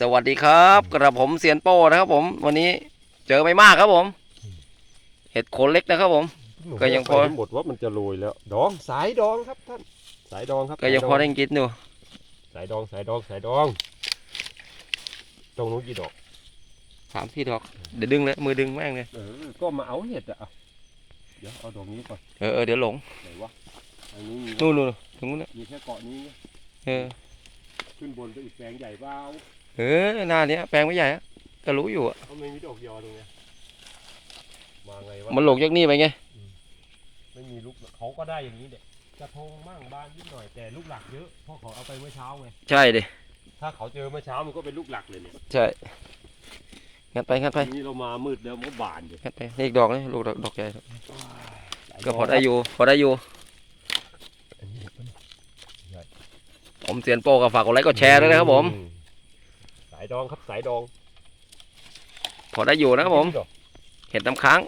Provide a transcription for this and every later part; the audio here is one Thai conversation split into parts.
สวัสดีครับกระผมเซียนโป้นะครับผม วันนี้เจอไม่มากครับผม เห็ดโคนเล็กนะครับผม ก็ยังพอไปหมดว่ามันจะโรยแล้ว ดองสายดองครับท่าน สายดองครับก็ยังพอได้กินอยู่สายดองสายดองสายดองตรงนู้นกี่ดอกสามที่ดอกเดี๋ยวดึงเลยมือดึงแม่งเลยเออก็มาเอาเห็ดอะเอาเดี๋ยวเอาดอกนี้ก่อนเออเออเดี๋ยวหลงไหนวะอันนี้มีนู่นนู่นตรงนู้นนะมีแค่เกาะนี้ไงเออขึ้นบนไปอีกแปลงใหญ่เปล่า เออหน้าเนี้ยแปลงไม่ใหญ่อะก็รู้อยู่อะเขาไม่มีดอกยอตรงเนี้ยมาไงวะมันหลงจากนี่ไปไงไม่มีลูกเขาก็ได้อย่างนี้เด็กกระทงมั่งบานนิดหน่อยแต่ลูกหลักเยอะเพราะเขาเอาไปเมื่อเช้าไงใช่ดิถ้าเขาเจอเมื่อเช้ามันก็เป็นลูกหลักเลยเนี่ยใช่งัดไปงัดไปทีนี้เรามามืดแล้วมันก็บานอยู่งัดไปนี่อีกดอกนี่ลูกดอกดอกใหญ่ก็พอได้อยู่พอได้อยู่อันนี้เห็ดปะเนี่ยผมเซียนโป้ก็ฝากกดไลค์กดแชร์ด้วยนะครับผมอืสายดองครับสายดองพอได้อยู่นะครับผม เห็ดน้ำค้าง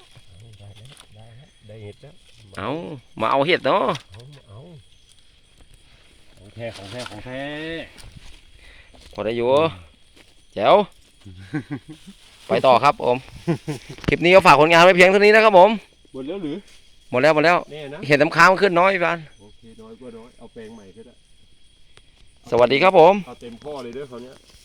ได้แล้วได้แล้วได้เห็ดแล้วเอามาเอาเห็ดเนาะเอาเอาของแท้ของแท้ของแท้พอได้อยู่แจ๋วไปต่อครับผมคลิปนี้ก็ฝากผลงานไว้เพียงเท่านี้นะครับผมหมดแล้วหรือหมดแล้วหมดแล้วแน่นะเห็นน้ำค้างมันขึ้นน้อยพี่บานโอเคน้อยก็น้อยเอาแปลงใหม่ก็ได้สวัสดีครับผม เอาเต็มพ่อเลยเด้วยเขาวเนี้ย